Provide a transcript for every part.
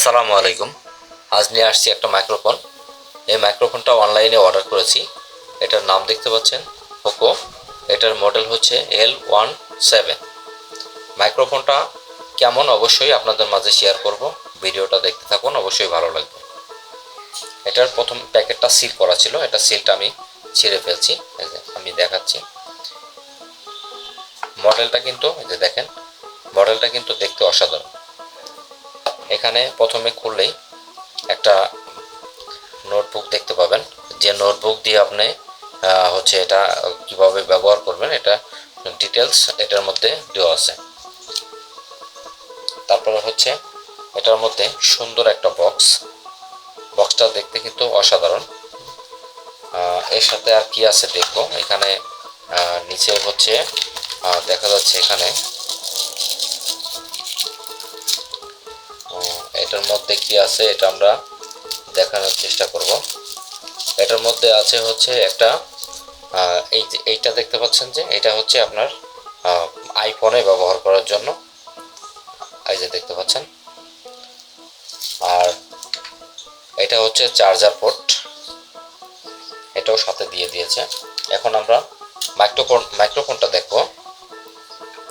আসসালামু আলাইকুম। আজ নিয়ে আসছি একটা মাইক্রোফোন এই মাইক্রোফোনটা অনলাইনে অর্ডার করেছি। এটার নাম দেখতে পাচ্ছেন? পোকো এটার মডেল হচ্ছে এল ওয়ান সেভেন মাইক্রোফোনটা কেমন? অবশ্যই আপনাদের মাঝে শেয়ার করব। ভিডিওটা দেখতে থাকুন, অবশ্যই ভালো লাগবে। এটার প্রথম প্যাকেটটা সিল করা ছিল। এটা সিলটা আমি ছিঁড়ে ফেলছি। আমি দেখাচ্ছি। মডেলটা কিন্তু, এই যে দেখেন মডেলটা কিন্তু দেখতে অসাধারণ। এখানে প্রথমে খুললেই একটা নোটবুক দেখতে পাবেন। যে নোটবুক দিয়ে আপনি হচ্ছে এটা কীভাবে ব্যবহার করবেন, এটা ডিটেলস এটার মধ্যে দেওয়া আছে। তারপরে হচ্ছে এটার মধ্যে সুন্দর একটা বক্স বক্সটা দেখতে কিন্তু অসাধারণ। এর সাথে আর কি আছে দেখব। এখানে নিচে হচ্ছে দেখা যাচ্ছে এখানে এটার মধ্যে কি আছে এটা আমরা দেখানোর চেষ্টা করব। এটার মধ্যে আছে হচ্ছে একটা এই যে এইটা দেখতে পাচ্ছেন যে এটা হচ্ছে আপনার আইফোনে ব্যবহার করার জন্য। এই যে দেখতে পাচ্ছেন। আর এটা হচ্ছে চার্জার পোর্ট এটাও সাথে দিয়ে দিয়েছে। এখন আমরা মাইক্রোফোন মাইক্রোফোনটা দেখব।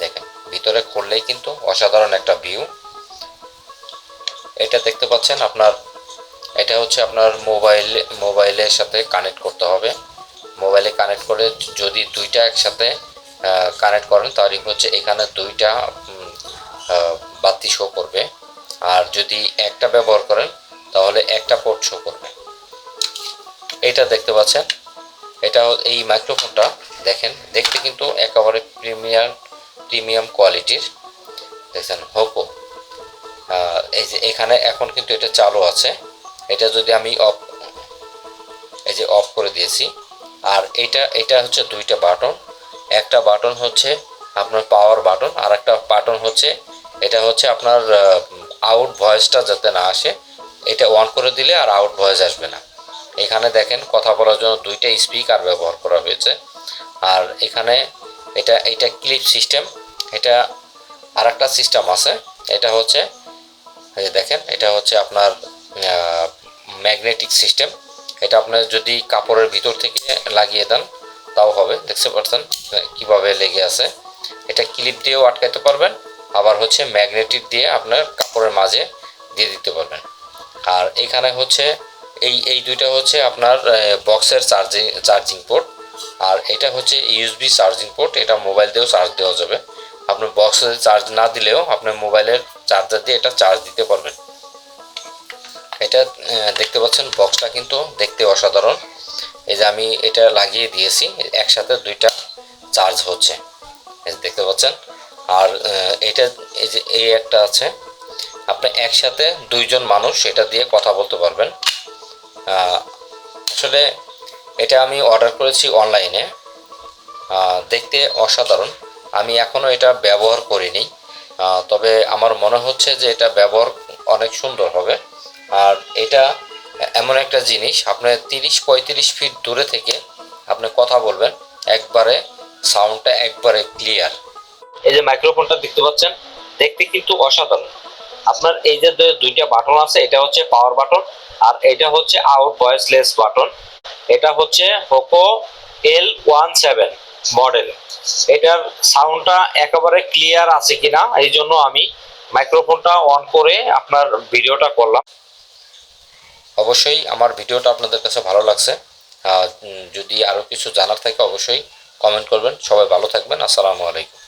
দেখেন, ভিতরে খুললেই কিন্তু অসাধারণ একটা ভিউ এটা দেখতে পাচ্ছেন আপনার, এটা হচ্ছে আপনার মোবাইল মোবাইলের সাথে কানেক্ট করতে হবে। মোবাইলে কানেক্ট করে যদি দুইটা একসাথে কানেক্ট করেন তাহলে হচ্ছে এখানে দুইটা বাতি শো করবে। আর যদি একটা ব্যবহার করেন তাহলে একটা পোর্ট শো করবে। এটা দেখতে পাচ্ছেন। এটা এই মাইক্রোফোনটা দেখেন, দেখতে কিন্তু একেবারে প্রিমিয়াম প্রিমিয়াম কোয়ালিটির দেখছেন হোকো এই যে এখানে এখন কিন্তু এটা চালু আছে। এটা যদি আমি অফ, এই যে অফ করে দিয়েছি। আর এটা এটা হচ্ছে দুইটা বাটন। একটা বাটন হচ্ছে আপনার পাওয়ার বাটন, আর একটা বাটন হচ্ছে, এটা হচ্ছে আপনার আউট ভয়েসটা যাতে না আসে। এটা অন করে দিলে আর আউট ভয়েস আসবে না। এখানে দেখেন, কথা বলার জন্য দুইটা স্পিকার ব্যবহার করা হয়েছে। আর এখানে এটা এটা ক্লিপ সিস্টেম এটা আর একটা সিস্টেম আছে। এটা হচ্ছে এই যে দেখেন, এটা হচ্ছে আপনার ম্যাগনেটিক সিস্টেম এটা আপনার যদি কাপড়ের ভিতর থেকে লাগিয়ে দেন, তাও হবে। দেখতে পাচ্ছেন, কীভাবে লেগে আছে। এটা ক্লিপ দিয়েও আটকাতে পারবেন, আবার হচ্ছে ম্যাগনেটিক দিয়ে আপনার কাপড়ের মাঝে দিয়ে দিতে পারবেন। আর এখানে হচ্ছে, এই এই দুইটা হচ্ছে আপনার বক্সের চার্জিং চার্জিং পোর্ট আর এটা হচ্ছে ইউএসবি চার্জিং পোর্ট এটা মোবাইল দিয়েও চার্জ দেওয়া যাবে। আপনি বক্সে চার্জ না দিলেও আপনার মোবাইলের চার্জার দিয়ে এটা চার্জ দিতে পারবেন। এটা দেখতে পাচ্ছেন বক্সটা কিন্তু দেখতে অসাধারণ। এই যে আমি এটা লাগিয়ে দিয়েছি, একসাথে দুইটা চার্জ হচ্ছে। দেখতে পাচ্ছেন। আর এটা, এই যে এই একটা আছে। আপনি একসাথে দুইজন মানুষ এটা দিয়ে কথা বলতে পারবেন। আসলে এটা আমি অর্ডার করেছি অনলাইনে দেখতে অসাধারণ। আমি এখনও এটা ব্যবহার করিনি। তবে আমার মনে হচ্ছে যে এটা ব্যবহার অনেক সুন্দর হবে। আর এটা এমন একটা জিনিস আপনার তিরিশ পঁয়ত্রিশ ফিট দূরে থেকে আপনি কথা বলবেন, একবারে সাউন্ডটা একবারে ক্লিয়ার। এই যে মাইক্রোফোনটা দেখতে পাচ্ছেন, দেখতে কিন্তু অসাধারণ। আপনার এই যে দুইটা বাটন আছে, এটা হচ্ছে পাওয়ার বাটন আর এটা হচ্ছে আউট ভয়েসলেস বাটন এটা হচ্ছে Hoco L one seven model. এটার সাউন্ডটা একেবারে ক্লিয়ার আছে কিনা, এই জন্য আমি মাইক্রোফোনটা অন করে আপনার ভিডিওটা করলাম। অবশ্যই আমার ভিডিওটা আপনাদের কাছে ভালো লাগছে। যদি আরও কিছু জানার থাকে অবশ্যই কমেন্ট করবেন। সবাই ভালো থাকবেন। আসসালামু আলাইকুম।